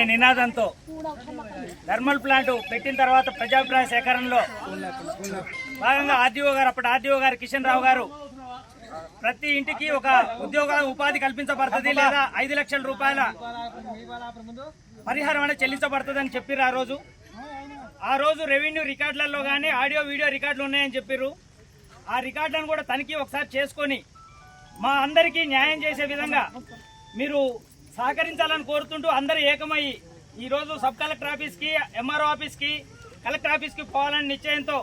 అనే నినాదంతో thermal plant పెట్టిన తర్వాత ప్రజాభిప్రాయ సేకరణలో భాగంగా ఆర్డీఓ గారు అప్పటి ఆర్డీఓ గారు కిషన్ రావు గారు ప్రతి ఇంటికి ఒక ఉద్యోగ ఉపాధి కల్పించబడుతుంది లేదా ఐదు లక్షల రూపాయల పరిహారం అనేది చెల్లించబడుతుంది అని చెప్పారు ఆ రోజు. ఆ రోజు రెవెన్యూ రికార్డులలో కానీ ఆడియో వీడియో రికార్డులు ఉన్నాయని చెప్పారు ఆ రికార్డులను కూడా తనిఖీ ఒకసారి చేసుకొని మా అందరికీ న్యాయం చేసే విధంగా మీరు సహకరించాలని కోరుతుంటూ అందరూ ఏకమయ్యి ఈరోజు సబ్ కలెక్టర్ ఆఫీస్కి ఎంఆర్ఓ ఆఫీస్కి కలెక్టర్ ఆఫీస్కి పోవాలని నిశ్చయంతో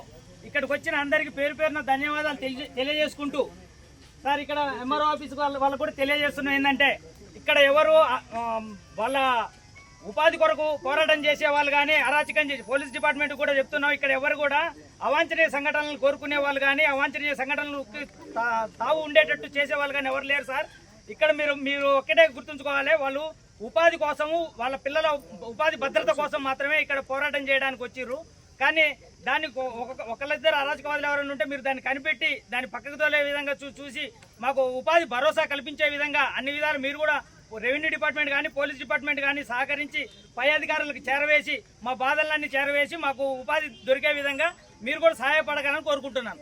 ఇక్కడికి వచ్చిన అందరికీ పేరు పేరున ధన్యవాదాలు తెలియజేసుకుంటూ సార్ ఇక్కడ ఎంఆర్ఓ ఆఫీస్ వాళ్ళ వాళ్ళకు కూడా తెలియజేస్తున్నాం ఏంటంటే ఇక్కడ ఎవరు వాళ్ళ ఉపాధి కొరకు పోరాటం చేసే వాళ్ళు కానీ అరాచకం చేసి పోలీస్ డిపార్ట్మెంట్ కూడా చెప్తున్నాం. ఇక్కడ ఎవరు కూడా అవాంఛనీయ సంఘటనలు కోరుకునే వాళ్ళు కానీ అవాంఛనీయ సంఘటనలు తా- తావు ఉండేటట్టు చేసే వాళ్ళు కానీ ఎవరు లేరు సార్. ఇక్కడ మీరు మీరు ఒక్కటే గుర్తుంచుకోవాలి వాళ్ళు ఉపాధి కోసము వాళ్ళ పిల్లల ఉపాధి భద్రత కోసం మాత్రమే ఇక్కడ పోరాటం చేయడానికి వచ్చిర్రు. కానీ దాన్ని ఒక- ఒకళ్ళిద్దరు అరాజకవాదులు ఎవరైనా ఉంటే మీరు దాన్ని కనిపెట్టి దాన్ని పక్కకు తోలే విధంగా చూ చూసి మాకు ఉపాధి భరోసా కల్పించే విధంగా అన్ని విధాలు మీరు కూడా రెవెన్యూ డిపార్ట్మెంట్ కానీ పోలీస్ డిపార్ట్మెంట్ కానీ సహకరించి పై అధికారులకు చేరవేసి మా బాధలన్నీ చేరవేసి మాకు ఉపాధి దొరికే విధంగా మీరు కూడా సహాయపడగలని కోరుకుంటున్నాను.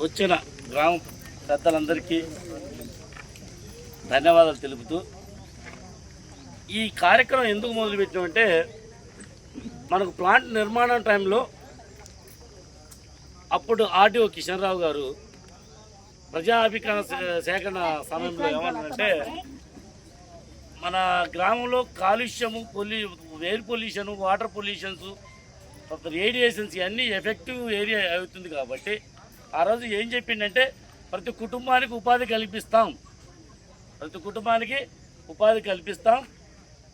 వచ్చిన గ్రామ పెద్దలందరికీ ధన్యవాదాలు తెలుపుతూ ఈ కార్యక్రమం ఎందుకు మొదలుపెట్టామంటే మనకు ప్లాంట్ నిర్మాణం టైంలో అప్పుడు ఆర్డీఓ కిషన్ రావు గారు ప్రజాభికరణ సేకరణ సమయంలో ఏమన్నారంటే మన గ్రామంలో కాలుష్యము పొల్యూ air pollution water pollutions radiations ఇవన్నీ ఎఫెక్టివ్ ఏరియా అవుతుంది కాబట్టి ఆ రోజు ఏం చెప్పిండంటే ప్రతి కుటుంబానికి ఉపాధి కల్పిస్తాం. ప్రతి కుటుంబానికి ఉపాధి కల్పిస్తాం.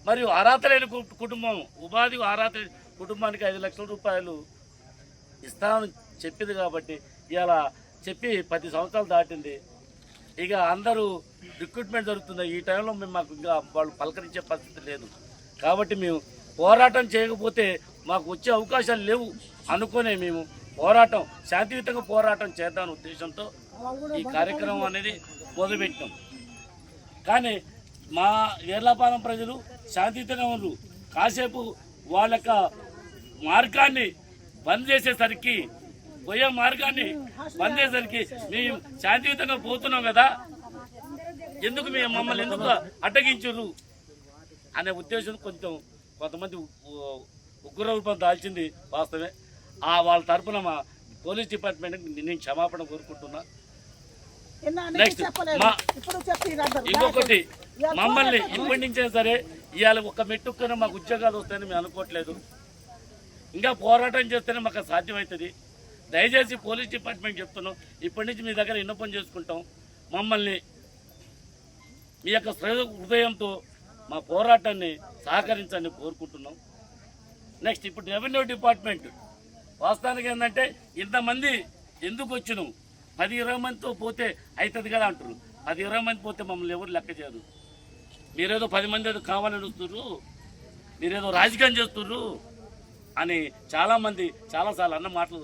మరియు అర్హత లేని కుటుంబం ఉపాధి అర్హత కుటుంబానికి ఐదు లక్షల రూపాయలు ఇస్తామని చెప్పింది కాబట్టి ఇలా చెప్పి పది సంవత్సరాలు దాటింది. ఇక అందరూ రిక్రూట్మెంట్ జరుగుతుంది ఈ టైంలో మేము మాకు ఇంకా వాళ్ళు పలకరించే పరిస్థితి లేదు. కాబట్టి మేము పోరాటం చేయకపోతే మాకు వచ్చే అవకాశాలు లేవు అనుకునే మేము పోరాటం శాంతియుతంగా పోరాటం చేద్దాం ఉద్దేశంతో ఈ కార్యక్రమం అనేది మొదలుపెట్టాం. కానీ మా ఏర్లపాలెం ప్రజలు శాంతియుతంగా ఉన్నారు కాసేపు వాళ్ళ యొక్క మార్గాన్ని బంద్ చేసేసరికి పోయే మార్గాన్ని బంద్ చేసేసరికి మేము శాంతియుతంగా పోతున్నాం కదా. ఎందుకు మేము మమ్మల్ని ఎందుకు అడ్డగించరు అనే ఉద్దేశం కొంచెం కొంతమంది ఉగ్ర రూపం దాల్చింది వాస్తవమే. ఆ వాళ్ళ తరపున మా పోలీస్ డిపార్ట్మెంట్కి నేను క్షమాపణ కోరుకుంటున్నా. నెక్స్ట్ ఇంకొకటి మమ్మల్ని ఇప్పటి నుంచే సరే ఇవాళ ఒక మెట్టుకున్న మాకు ఉద్యోగాలు వస్తాయని మేము అనుకోవట్లేదు. ఇంకా పోరాటం చేస్తేనే మాకు సాధ్యమవుతుంది. దయచేసి పోలీస్ డిపార్ట్మెంట్ చెప్తున్నాం. ఇప్పటి నుంచి మీ దగ్గర విన్నపం చేసుకుంటాం. మమ్మల్ని మీ యొక్క హృదయ- హృదయంతో మా పోరాటాన్ని సహకరించని కోరుకుంటున్నాం. నెక్స్ట్ ఇప్పుడు రెవెన్యూ డిపార్ట్మెంట్. వాస్తవానికి ఏంటంటే ఇంతమంది ఎందుకు వచ్చినాం? పది ఇరవై మందితో పోతే అవుతుంది కదా అంటారు పది ఇరవై మంది పోతే మమ్మల్ని ఎవరు లెక్క చేయరు. మీరేదో పది మంది ఏదో కావాలని వస్తుర్రు మీరేదో రాజకీయం చేస్తుర్రు అని చాలామంది చాలాసార్లు అన్న మాటలు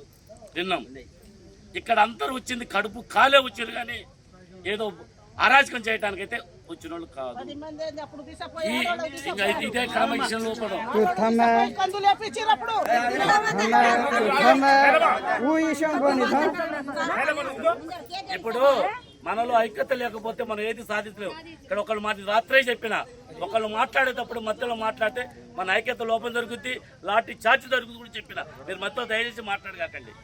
విన్నాం. ఇక్కడ అందరూ వచ్చింది కడుపు కాలే వచ్చారు కానీ ఏదో అరాజకం చేయడానికైతే వచ్చిన వాళ్ళు కాదు ఇది- లోపల ఇప్పుడు మనలో ఐక్యత లేకపోతే మనం ఏది సాధించలేము ఇక్కడ ఒకళ్ళు మాట రాత్రే చెప్పిన ఒకళ్ళు మాట్లాడేటప్పుడు మధ్యలో మాట్లాడితే మన ఐక్యత లోపం జరుగుద్ది లాఠీ చార్జ్ జరుగుతుంది కూడా చెప్పిన మీరు మధ్యలో దయచేసి మాట్లాడగాకండి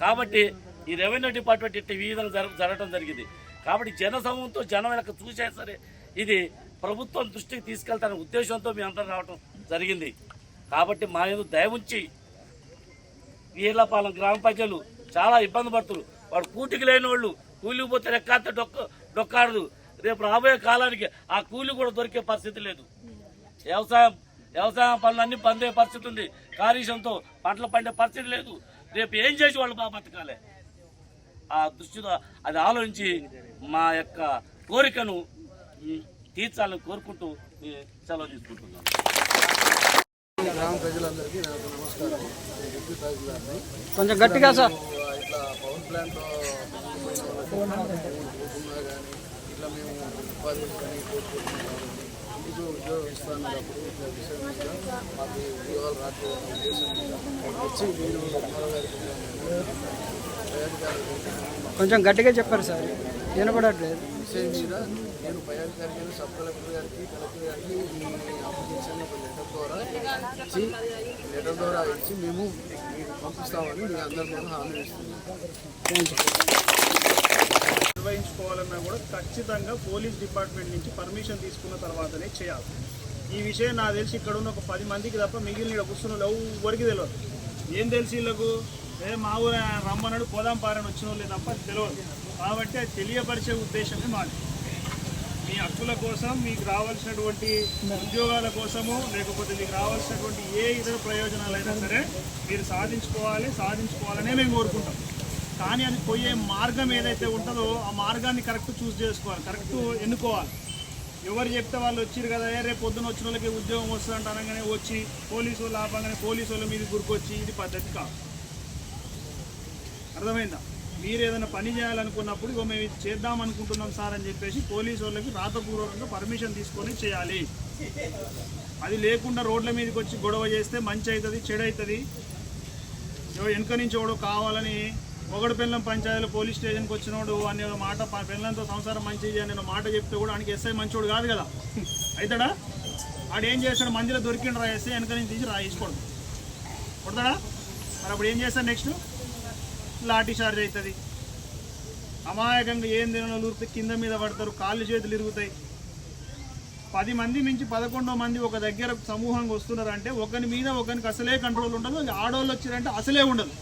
కాబట్టి ఈ రెవెన్యూ డిపార్ట్మెంట్ ఇట్లా ఈ విధంగా జరగ జరగడం జరిగింది కాబట్టి జన సమూహంతో జనం వెనక చూసే సరే ఇది ప్రభుత్వం దృష్టికి తీసుకెళ్తానే ఉద్దేశంతో మీ అందరం రావడం జరిగింది. కాబట్టి మా ఎందుకు దయముంచి వీర్లపాలెం గ్రామ ప్రజలు చాలా ఇబ్బంది పడుతున్నారు. వాడు కూటికి లేని వాళ్ళు కూలికి పోతే రెక్కాంత డొక్క డొక్కాడదు. రేపు రాబోయే కాలానికి ఆ కూలి కూడా దొరికే పరిస్థితి లేదు. వ్యవసాయం వ్యవసాయం పనులు అన్ని పందే పరిస్థితి ఉంది. కాలుష్యంతో పంటలు పండే పరిస్థితి లేదు. రేపు ఏం చేసి వాళ్ళు బాగా బతకాలి? ఆ దృష్టితో అది ఆలోచించి మా యొక్క కోరికను తీర్చాలని కోరుకుంటూ ఈ సెలవు తీసుకుంటున్నాను. గ్రామ ప్రజలందరికీ నాకు నమస్కారం. నేను డిప్యూటీ తహసీల్దార్ని. కొంచెం గట్టిగా సార్. ఇట్లా పవర్ ప్లాంట్ పోతున్నా కానీ ఇట్లా మేము ఉపాధి కోరుకుంటున్నాం ఉద్యోగం ఇస్తానన్నప్పుడు ఇట్లా విషయం మీద మాకు ఉద్యోగాలు ఉద్దేశం మీద వచ్చి మీరు గారికి కొంచెం గట్టిగా చెప్పారు సార్. వినపడట్లేదు. విషయం మీద నేను పై అధికారికి సబ్ కలెక్టర్ గారికి కలెక్టర్ గారికి ఈ అప్లికేషన్ ఒక లెటర్ ద్వారా ఇచ్చి లెటర్ ద్వారా ఇచ్చి మేము పంపిస్తామని మీ అందరి హామీ ఇస్తున్నాం నిర్వహించుకోవాలన్నా కూడా ఖచ్చితంగా పోలీస్ డిపార్ట్మెంట్ నుంచి పర్మిషన్ తీసుకున్న తర్వాతనే చేయాలి. ఈ విషయం నాకు తెలిసి ఇక్కడ ఉన్న ఒక పది మందికి తప్ప మిగిలిన కూర్చున్న వాళ్ళు ఎవరికి తెలియదు ఏం తెలిసి వీళ్ళకు? ఏ మా ఊరు రమ్మన్నాడు పోదాం పారని వచ్చిన వాళ్ళే తప్ప తెలియదు. కాబట్టి తెలియపరిచే ఉద్దేశమే మాది. మీ హక్కుల కోసం మీకు రావాల్సినటువంటి ఉద్యోగాల కోసము లేకపోతే మీకు రావాల్సినటువంటి ఏ ఇతర ప్రయోజనాలైనా సరే మీరు సాధించుకోవాలి సాధించుకోవాలనే మేము కోరుకుంటాం. కానీ అది పోయే మార్గం ఏదైతే ఉంటుందో ఆ మార్గాన్ని కరెక్ట్ చూస్ చేసుకోవాలి కరెక్ట్ ఎన్నుకోవాలి. ఎవరు చెప్తే వాళ్ళు వచ్చారు కదా రేపు పొద్దున వచ్చిన వాళ్ళకి ఉద్యోగం వస్తుందంట అనగానే వచ్చి పోలీసు వాళ్ళు ఆపగానే పోలీసు వాళ్ళ మీద గురికొచ్చి ఇది పద్ధతి కాదు. అర్థమైందా? మీరు ఏదైనా పని చేయాలనుకున్నప్పుడు ఇగో మేము ఇది చేద్దాం అనుకుంటున్నాం సార్ అని చెప్పేసి పోలీసు వాళ్ళకి రాతపూర్వకంగా పర్మిషన్ తీసుకొని చేయాలి. అది లేకుండా రోడ్ల మీదకి వచ్చి గొడవ చేస్తే మంచి అవుతుంది చెడు అవుతుంది వెనుక నుంచి ఎవడో కావాలని ఒకడు పిల్లం పంచాయతీలో పోలీస్ స్టేషన్కి వచ్చినోడు అనే ఒక మాట ప- పిల్లలతో సంసారం మంచిది అని మాట చెప్తే కూడా ఆయనకి ఎస్ఐ మంచోడు కాదు కదా. అవుతాడా ఆడు ఏం చేస్తాడు? మందిలో దొరికిండు రా ఎస్ఐ వెనక నుంచి తీసి రాయించుకోడు కొడతాడా? మరి అప్పుడు ఏం చేస్తాడు నెక్స్ట్ లాఠీ చార్జ్ అవుతుంది అమాయకంగా ఏం తినలో లూరితే కింద మీద పడతారు కాళ్ళు చేతులు ఇరుగుతాయి. పది మంది మించి పదకొండో మంది ఒక దగ్గర సమూహంగా వస్తున్నారంటే ఒకరి మీద ఒకరికి అసలే కంట్రోల్ ఉండదు ఆడవాళ్ళు వచ్చారంటే అసలే ఉండదు.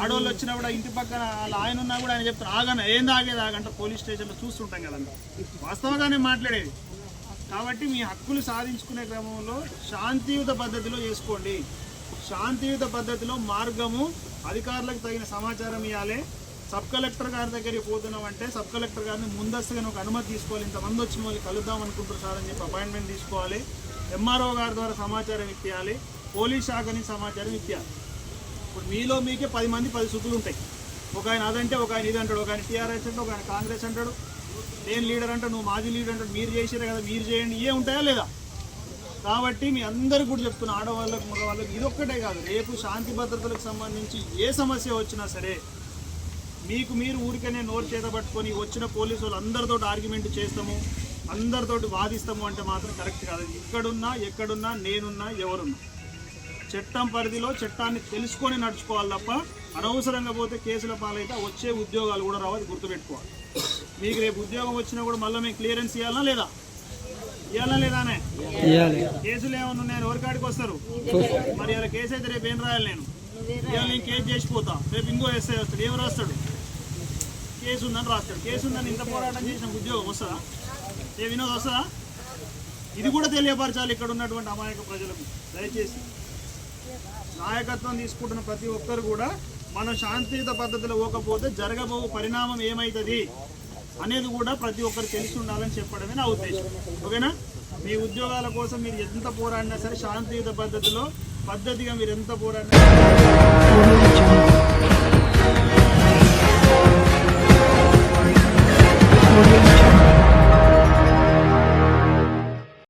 ఆడవాళ్ళు వచ్చినప్పుడు కూడా ఇంటి పక్కన వాళ్ళ ఆయన ఉన్నా కూడా ఆయన చెప్తారు ఆగన ఏం తాగేది ఆగంట పోలీస్ స్టేషన్లో చూస్తుంటాం కదంట వాస్తవంగానే మాట్లాడేది. కాబట్టి మీ హక్కులు సాధించుకునే క్రమంలో శాంతియుత పద్ధతిలో చేసుకోండి. శాంతియుత పద్ధతిలో మార్గము అధికారులకు తగిన సమాచారం ఇవ్వాలి. సబ్ కలెక్టర్ గారి దగ్గరికి పోతున్నాం అంటే సబ్ కలెక్టర్ గారిని ముందస్తుగా ఒక అనుమతి తీసుకోవాలి. ఇంతమంది వచ్చిన వాళ్ళు కలుద్దాం అనుకుంటారు సార్ అని చెప్పి అపాయింట్మెంట్ తీసుకోవాలి. ఎంఆర్ఓ గారి ద్వారా సమాచారం ఇప్పించాలి పోలీస్ శాఖ నుంచి సమాచారం ఇప్పించాలి ఇప్పుడు మీలో మీకే పది మంది పది సుతులు ఉంటాయి. ఒక ఆయన అదంటే ఒక ఆయన ఇది అంటాడు. ఒక ఆయన టీఆర్ఎస్ అంటే ఒక ఆయన కాంగ్రెస్ అంటాడు. నేను లీడర్ అంటాడు నువ్వు మాజీ లీడర్ అంటాడు. మీరు చేసారు కదా మీరు చేయండి. ఏ ఉంటాయా లేదా? కాబట్టి మీ అందరికీ కూడా చెప్తున్న ఆడవాళ్ళకు మగవాళ్ళకి ఇదొక్కటే కాదు. రేపు శాంతి భద్రతలకు సంబంధించి ఏ సమస్య వచ్చినా సరే మీకు మీరు ఊరికనే నోరు చేత పట్టుకొని వచ్చిన పోలీసు వాళ్ళు అందరితో ఆర్గ్యుమెంట్ చేస్తాము అందరితోటి వాదిస్తాము అంటే మాత్రం కరెక్ట్ కాదు. ఇక్కడున్నా ఎక్కడున్నా నేనున్నా ఎవరున్నా. చట్టం పరిధిలో చట్టాన్ని తెలుసుకొని నడుచుకోవాలి తప్ప అనవసరంగా పోతే కేసుల పాలైతే వచ్చే ఉద్యోగాలు కూడా రావాలి గుర్తుపెట్టుకోవాలి. మీకు రేపు ఉద్యోగం వచ్చినా కూడా మళ్ళీ మేము క్లియరెన్స్ ఇవ్వాలా లేదా? కేసులు ఉన్నాయని ఎవరికాడికి వస్తారు? మరి ఇలా కేసు అయితే రేపు ఏం రాయాలి నేను? ఇవాళ నేను కేసు చేసిపోతా రేపు ఇంకో ఎస్ఐ వస్తాడు. ఏం రాస్తాడు? కేసు ఉందని రాస్తాడు. కేసు ఉందని ఇంత పోరాటం చేసిన ఉద్యోగం వస్తుందా? ఏ వినోద్ వస్తుందా? ఇది కూడా తెలియపరచాలి ఇక్కడ ఉన్నటువంటి అమాయక ప్రజలకు. దయచేసి నాయకత్వం తీసుకుంటున్న ప్రతి ఒక్కరు కూడా మనం శాంతియుత పద్ధతిలో పోకపోతే జరగబో పరిణామం ఏమవుతుంది అనేది కూడా ప్రతి ఒక్కరు తెలిసి ఉండాలని చెప్పడమే నా ఉద్దేశం. ఓకేనా? మీ ఉద్యోగాల కోసం మీరు ఎంత పోరాడినా సరే శాంతియుత పద్ధతిలో పద్ధతిగా మీరు ఎంత పోరాడినా Audio